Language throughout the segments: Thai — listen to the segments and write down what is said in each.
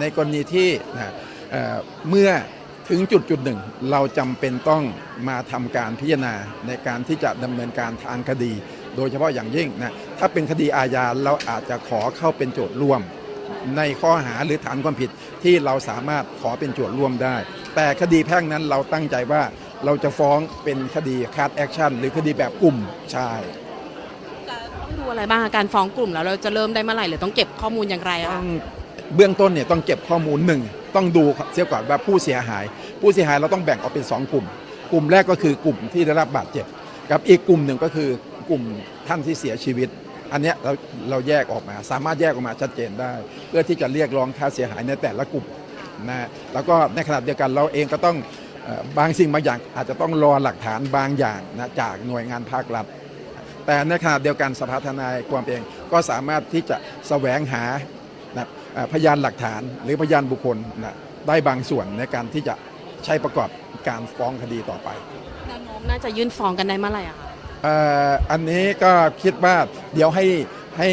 ในกรณีที่นะเเมื่อถึงจุดจุดหนึ่ง เราจำเป็นต้องมาทำการพิจารณาในการที่จะดำเนินการทางคดี โดยเฉพาะอย่างยิ่งนะถ้าเป็นคดีอาญาเราอาจจะขอเข้าเป็นโจทย์ร่วม ในข้อหาหรือฐานความผิดที่เราสามารถขอเป็นโจทย์ร่วมได้ แต่คดีแพ่งนั้นเราตั้งใจว่าเราจะฟ้องเป็นคดีคาร์ดแอคชั่นหรือคดีแบบกลุ่มใช่ต้องดูอะไรบ้างการฟ้องกลุ่มแล้วเราจะเริ่มได้เมื่อไหร่หรือต้องเก็บข้อมูลอย่างไรอะต้อคะ เบื้องต้นเนี่ยต้องเก็บข้อมูลหนึ่งต้องดูเสียก่อนว่าผู้เสียหาย ผู้เสียหายเราต้องแบ่งออกเป็น 2 กลุ่ม กลุ่มแรกก็คือกลุ่มที่ได้รับบาดเจ็บกับอีกกลุ่มหนึ่งก็คือกลุ่มท่านที่เสียชีวิต อันนี้เราเราแยกออกมา สามารถแยกออกมาชัดเจนได้ เพื่อที่จะเรียกร้องค่าเสียหายในแต่ละกลุ่มนะแล้วก็ในขณะเดียวกันเราเองก็ต้องบางสิ่งบางอย่างอาจจะต้องรอหลักฐานบางอย่างนะจากหน่วยงานภาครัฐ แต่ในขณะเดียวกันสภาทนายความเองก็สามารถที่จะแสวงหานะ พยานหลักฐานหรือพยานบุคคลนะได้บางส่วนในการที่จะใช้ประกอบการฟ้องคดีต่อไปแนวโน้มน่าจะยื่นฟ้องกันได้เมื่อไหร่อะคะเอ่ออันนี้ก็คิดว่าเดี๋ยวให้ให้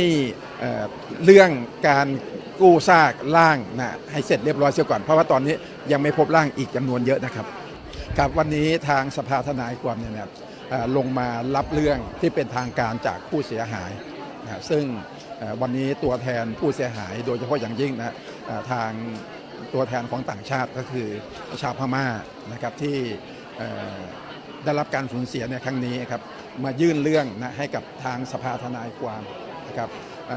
เอ่อเรื่องการกู้ซากร่างนะให้เสร็จเรียบร้อยเสียก่อน เพราะว่าตอนนี้ยังไม่พบร่างอีกจำนวนเยอะนะครับครับวันนี้ทางสภาทนายความเนี่ยนะครับเอ่อลงมารับเรื่องที่เป็นทางการจากผู้เสียหายนะซึ่งเอ่อ วันนี้ตัวแทนผู้เสียหาย โดยเฉพาะอย่างยิ่งนะทางตัวแทนของต่างชาติก็คือชาวพม่านะครับที่ได้รับการสูญเสียในครั้งนี้ครับมายื่นเรื่องนะให้กับทางสภาทนายความนะครับ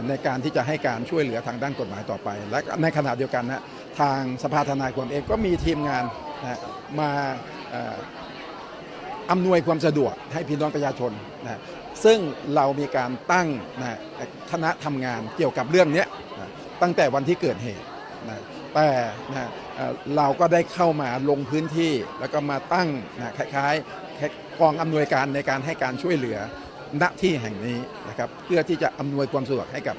ในการที่จะให้การช่วยเหลือทางด้านกฎหมายต่อไป และในขณะเดียวกันนะทางสภาทนายความเองก็มีทีมงานนะมา อำนวยความสะดวกให้พี่น้องประชาชนนะซึ่งเรามีการตั้งนะคณะทำงานเกี่ยวกับเรื่องนี้นะตั้งแต่วันที่เกิดเหตุนะแต่นะเอ่เราก็ได้เข้ามาลงพื้นที่แล้วก็มาตั้งนะคล้ายๆกองอำนวยการในการให้การช่วยเหลือณที่แห่งนี้นะครับเพื่อที่จะอำนวยความสะดวกให้กับ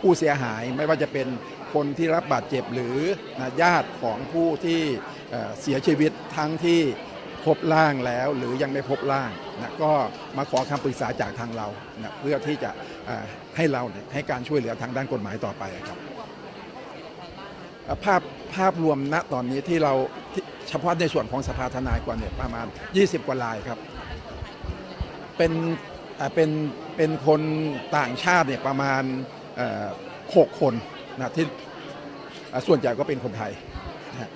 ผู้เสียหายไม่ว่าจะเป็นคนที่รับบาดเจ็บหรือนะญาติของผู้ที่เสียชีวิตทั้งที่ พบร่างแล้ว หรือยังไม่พบร่างนะก็มาขอคำปรึกษาจากทางเรานะเพื่อที่จะให้เราให้การช่วยเหลือทางด้านกฎหมายต่อไปครับภาพภาพรวมณตอนนี้ที่เราเฉพาะในส่วนของสภาทนายกว่าเนี่ยประมาณ 20 กว่ารายครับ เป็นเป็นเป็นคนต่างชาติเนี่ยประมาณเอ่อหกคนนะที่ส่วนใหญ่ก็เป็นคนไทยนะ